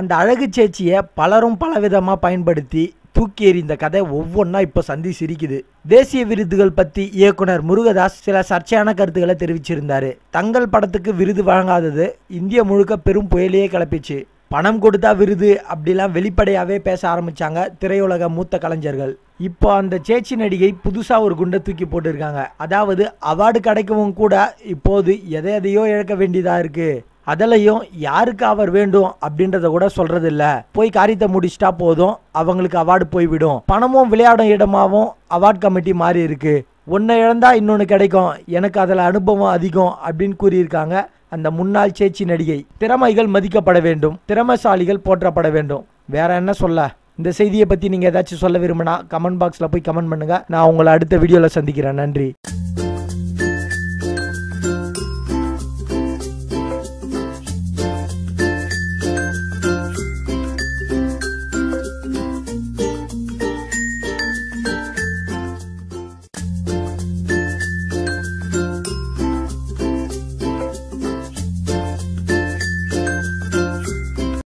அந்த அழகு சேச்சியை பலரும் பலவிதமாக பயன்படுத்தி தூக்கி எறிந்த கதை ஒவ்வொன்றா இப்போ சந்தி சிரிக்குது. தேசிய விருதுகள் பற்றி இயக்குனர் முருகதாஸ் சில சர்ச்சையான கருத்துக்களை தெரிவிச்சிருந்தாரு. தங்கள் படத்துக்கு விருது வழங்காதது இந்திய முழுக்க பெரும் புயலையே கிளப்பிச்சு. பணம் கொடுத்தா விருது அப்படிலாம் வெளிப்படையாகவே பேச ஆரம்பிச்சாங்க திரையுலக மூத்த கலைஞர்கள். இப்போ அந்த சேச்சி நடிகை புதுசாக ஒரு குண்டை தூக்கி போட்டிருக்காங்க. அதாவது அவார்டு கிடைக்கவும் கூட இப்போது எதை எதையோ இழக்க வேண்டியதாக இருக்குது அதிலையும் யாருக்கு அவர் வேண்டும் அப்படின்றத கூட சொல்றது இல்ல போய் காரியத்தை முடிச்சிட்டா போதும் அவங்களுக்கு அவார்டு போய்விடும் பணமும் விளையாடும் இடமாவும் அவார்ட் கமிட்டி மாறி இருக்கு. ஒன்றை இழந்தா இன்னொன்று கிடைக்கும். எனக்கு அதில் அனுபவம் அதிகம் அப்படின்னு கூறியிருக்காங்க அந்த முன்னாள் சேச்சி நடிகை. திறமைகள் மதிக்கப்பட வேண்டும். திறமைசாலிகள் போற்றப்பட வேண்டும். வேற என்ன சொல்ல? இந்த செய்தியை பற்றி நீங்கள் ஏதாச்சும் சொல்ல விரும்பினா கமெண்ட் பாக்ஸில் போய் கமெண்ட் பண்ணுங்கள் நான் உங்களை அடுத்த வீடியோவில் சந்திக்கிறேன். நன்றி.